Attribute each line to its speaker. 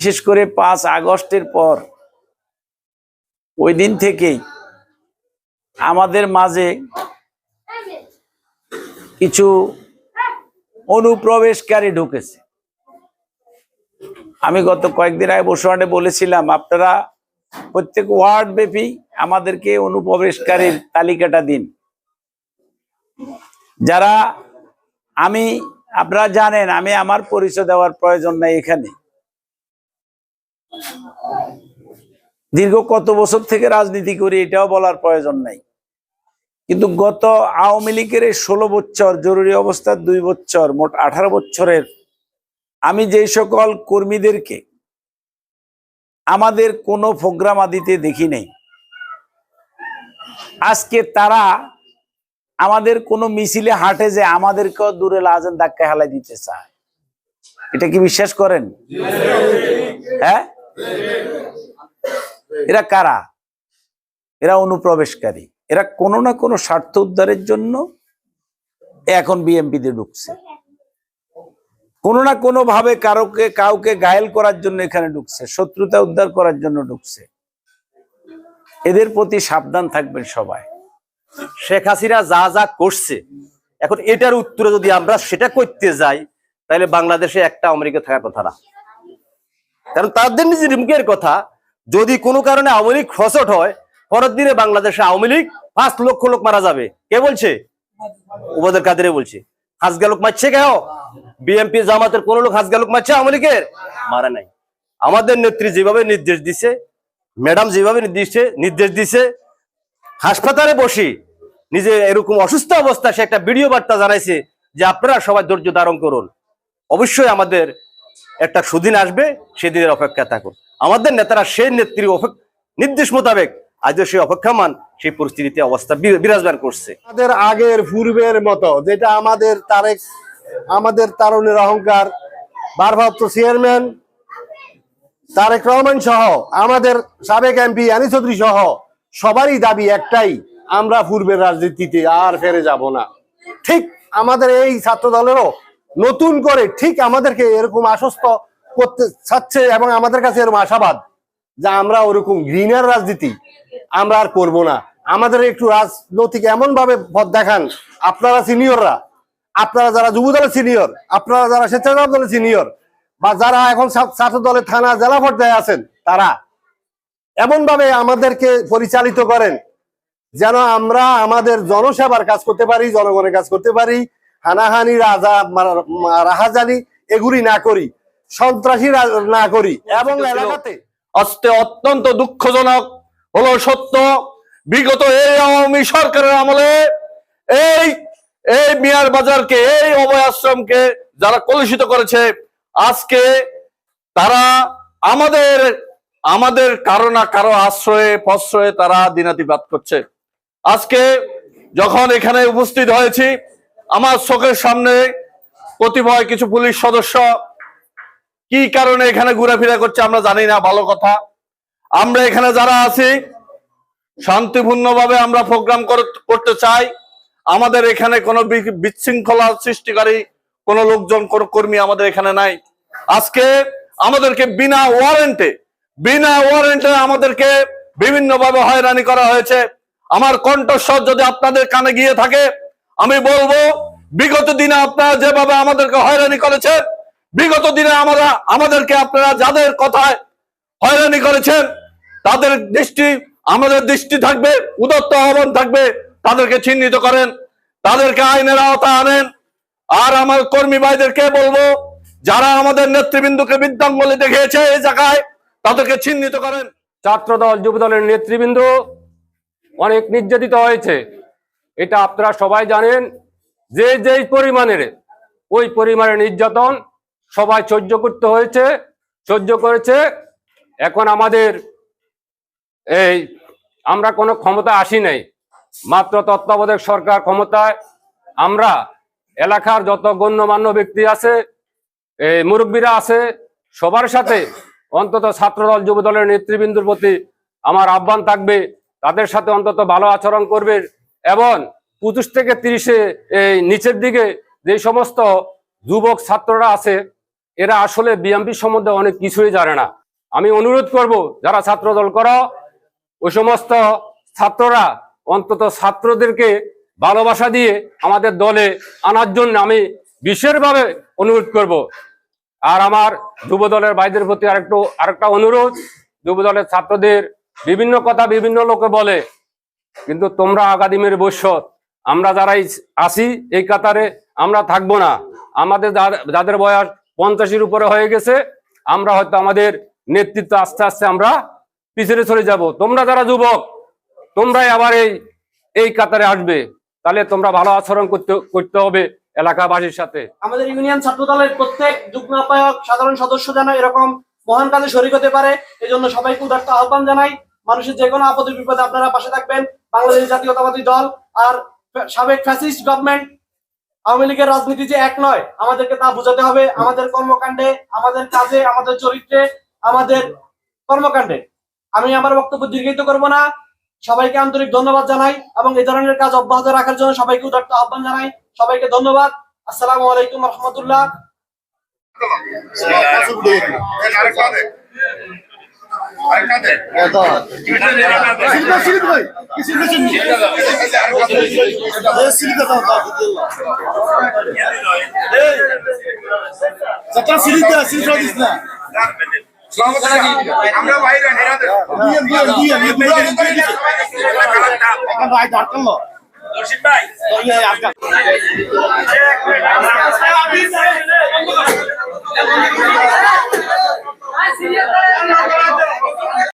Speaker 1: বিশেষ করে পাঁচ আগস্টের পর, ওই দিন থেকেই আমাদের মাঝে কিছু অনুপ্রবেশকারী ঢুকেছে। আমি গত কয়েকদিন আগে বসুয়াটে বলেছিলাম, আপনারা প্রত্যেক ওয়ার্ড ব্যাপী আমাদেরকে অনুপ্রবেশকারীর তালিকাটা দিন। যারা আমি, আপনারা জানেন, আমি আমার পরিচয় দেওয়ার প্রয়োজন নাই এখানে। দীর্ঘ কত বছর থেকে রাজনীতি করি এটাও বলার প্রয়োজন নাই। কিন্তু গত আওয়ামী লীগের এই ষোলো বছর জরুরি অবস্থার দুই বছর মোট আঠারো বছরের আমি যে সকল কর্মীদেরকে আমাদের কোনো প্রোগ্রাম আদিতে দেখি নাই আজকে তারা আমাদের কোনো মিছিলে হাঁটে যে আমাদেরকেও দূরে লাজেন ধাক্কা হেলাই দিতে চায়। এটা কি বিশ্বাস করেন? হ্যাঁ? এরা কারা? এরা অনুপ্রবেশকারী। এরা কোনো না কোনো স্বার্থ উদ্ধারের জন্য এখন বিএমপিতে ঢুকছে। কোনো না কোনো ভাবে কারোকে, কাউকে ঘায়েল করার জন্য এখানে ঢুকছে, শত্রুতা উদ্ধার করার জন্য ঢুকছে। এদের প্রতি সাবধান থাকবেন সবাই।
Speaker 2: শেখ হাসিনা যা যা করছে, এখন এটার উত্তরে যদি আমরা সেটা করতে যাই, তাহলে বাংলাদেশে একটা, আমেরিকা থাকার কথা না। কারণ তাদের নিজের মুখের কথা, যদি কোনো কারণে আওয়ামী লীগ ফসট হয়, পরের দিনে বাংলাদেশে আওয়ামী লীগ পাঁচ লক্ষ লোক মারা যাবে। কে বলছে? ওবাদের কাদেরে বলছে। হাজগা লোক মারছে কেন? বিএনপি জামাতের কোন লোক হাজগা লোক মারছে আওয়ামী লীগের? মারা নাই। আমাদের নেত্রী যেভাবে নির্দেশ দিছে, ম্যাডাম যেভাবে নির্দেশে নির্দেশ দিছে, হাসপাতালে বসে নিজে এরকম অসুস্থ অবস্থা সে একটা ভিডিও বার্তা জানাইছে যে আপনারা সবাই ধৈর্য ধারণ করুন। অবশ্যই আমাদের একটা সুদিন আসবে, সেদিনের অপেক্ষা থাকুন। আমাদের নেতারা সেই নেত্রী নির্দেশ মোতাবেক আজও সেই অপেক্ষামান, সেই পরিস্থিতিতে অবস্থা বিরাজমান করছে।
Speaker 3: আমাদের আগের পূর্বের মতো, যেটা আমাদের তারেক আমাদের তারুণের অহংকার, ভারপ্রাপ্ত চেয়ারম্যান তারেক রহমান সহ আমাদের সাবেক এমপি আনি চৌধুরী সহ সবারই দাবি একটাই, আমরা পূর্বের রাজনীতিতে আর ফেরে যাব না। ঠিক আমাদের এই ছাত্র দলেরও নতুন করে ঠিক আমাদেরকে এরকম আশ্বস্ত করতে চাচ্ছে এবং আমাদের কাছে এরকম আশাবাদ যে আমরা ওরকম গ্রিনার রাজনীতি আমরা আর করব না। আমাদের একটু রাজনৈতিক এমন ভাবে পথ দেখান। আপনারা সিনিয়ররা আপনারা যারা যুব দলের সিনিয়র আপনারা যারা স্বেচ্ছাসেবক দলের সিনিয়র বা যারা এখন ছাত্র দলের থানা জেলা পর্যায়ে আছেন, তারা এমন ভাবে আমাদেরকে পরিচালিত করেন যেন আমরা আমাদের জনসেবার কাজ করতে পারি, জনগণের কাজ করতে পারি হানাহানি রাজা রাহাজানি এগুলি না করি সন্ত্রাসী না করি। এবং এলাকাতে
Speaker 4: আজকে অত্যন্ত দুঃখজনক হলো সত্য বিগত এই আওয়ামী সরকারের আমলে এই এই মিয়ার বাজারকে এই অভয় আশ্রমকে যারা কলুষিত করেছে আজকে তারা আমাদের আমাদের কারও না কারও আশ্রয়ে প্রশ্রয়ে তারা দিনাতিপাত করছে। আজকে যখন এখানে উপস্থিত হয়েছি আমার চোখের সামনে কতিপয় কিছু পুলিশ সদস্য কি কারণে এখানে ঘোরাফেরা করছে আমরা জানি না, ভালো কথা। আমরা এখানে যারা আছি, শান্তিপূর্ণভাবে আমরা প্রোগ্রাম করতে চাই। আমাদের এখানে কোনো বিশৃঙ্খলা সৃষ্টিকারী কোনো লোকজন, কোনো কর্মী আমাদের এখানে নাই। আজকে আমাদেরকে বিনা ওয়ারেন্টে বিনা ওয়ারেন্টে আমাদেরকে বিভিন্নভাবে হয়রানি করা হয়েছে। আমার কণ্ঠস্বর যদি আপনাদের কানে গিয়ে থাকে আমি বলব, বিগত দিনে আপনারা যেভাবে আমাদেরকে হয়রানি করেছেন, বিগত দিনে আমরা, আমাদেরকে আপনারা যাদের কথায় হয়রানি করেছেন, তাদের দৃষ্টি, আমাদের দৃষ্টি থাকবে, উদত্ত আহ্বান থাকবে, তাদেরকে চিহ্নিত করেন, তাদেরকে আইনের আওতা আনেন। আর আমার কর্মী ভাইদেরকে বলব, যারা আমাদের নেতৃবৃন্দকে বিদ্যাঙ্গলে দেখিয়েছে এই জায়গায়, তাদেরকে চিহ্নিত করেন।
Speaker 5: ছাত্রদল, যুবদলের নেতৃবৃন্দ অনেক নির্যাতিত হয়েছে। এটা আপনারা সবাই জানেন, যে যেই পরিমাণের, ওই পরিমাণের নির্যাতন সবাই সহ্য করতে হয়েছে, সহ্য করেছে। এখন আমাদের এই, আমরা কোনো ক্ষমতা আসি নাই, মাত্র তত্ত্বাবধায়ক সরকার ক্ষমতায়। আমরা এলাকার যত গণ্যমান্য ব্যক্তি আছে, এই মুরব্বীরা আছে, সবার সাথে অন্তত ছাত্রদল, যুবদলের নেতৃবৃন্দর প্রতি আমার আহ্বান থাকবে, তাদের সাথে অন্তত ভালো আচরণ করবে। এবং পঁচিশ থেকে তিরিশে, এই নিচের দিকে যে সমস্ত যুবক, ছাত্ররা আছে, এরা আসলে বিএমপি সম্বন্ধে অনেক কিছুই জানে না। আমি অনুরোধ করব, যারা ছাত্র দল করো ওই সমস্ত ছাত্ররা, অন্তত ছাত্রদেরকে ভালোবাসা দিয়ে আমাদের দলে আনার জন্য আমি বিশেষভাবে অনুরোধ করব। আর আমার যুব দলের ভাইদের প্রতি আরেকটু, আরেকটা অনুরোধ যুব দলের ছাত্রদের বিভিন্ন কথা বিভিন্ন লোকে বলে কিন্তু তোমরা আগামীর বৈশ্য আমরা যারাই আসি এই কাতারে, আমরা থাকব না। আমাদের যাদের বয়স পঞ্চাশের উপরে হয়ে গেছে, আমরা হয়তো আমাদের নেতৃত্ব আস্তে আস্তে আমরা পিছনে চলে যাব। তোমরা যারা যুবক, তোমরাই আবার এই এই কাতারে আসবে। তাহলে তোমরা ভালো আচরণ করতে করতে হবে এলাকাবাসীর সাথে।
Speaker 6: আমাদের ইউনিয়ন ছাত্র দলের প্রত্যেক যুগ্ম সাধারণ সদস্য যেন এরকম মহান কাজে শরিক হতে পারে এই জন্য সবাইকে উদার্ত আহ্বান জানাই। মানুষের যে কোনো আপদে বিপদে আপনারা পাশে থাকবেন। বাংলাদেশ জাতীয়তাবাদী দল আর সাবেক ফ্যাসিস্ট গভর্নমেন্ট আওয়ামী লীগের রাজনীতি যে এক নয়, আমাদেরকে তা বোঝাতে হবে। আমাদের কর্মকাণ্ডে, আমাদের কাজে, আমাদের চরিত্রে, আমাদের কর্মকাণ্ডে। আমি আমার বক্তব্য দীর্ঘিত করব না। সবাইকে আন্তরিক ধন্যবাদ জানাই এবং এই ধরনের কাজ অব্যাহত রাখার জন্য সবাইকে উদার্ত আহ্বান জানাই। সবাইকে ধন্যবাদ। আসসালামু আলাইকুম রহমতুল্লাহ।
Speaker 7: আমরা বাইরে হেরাতে দর্শিত ভাই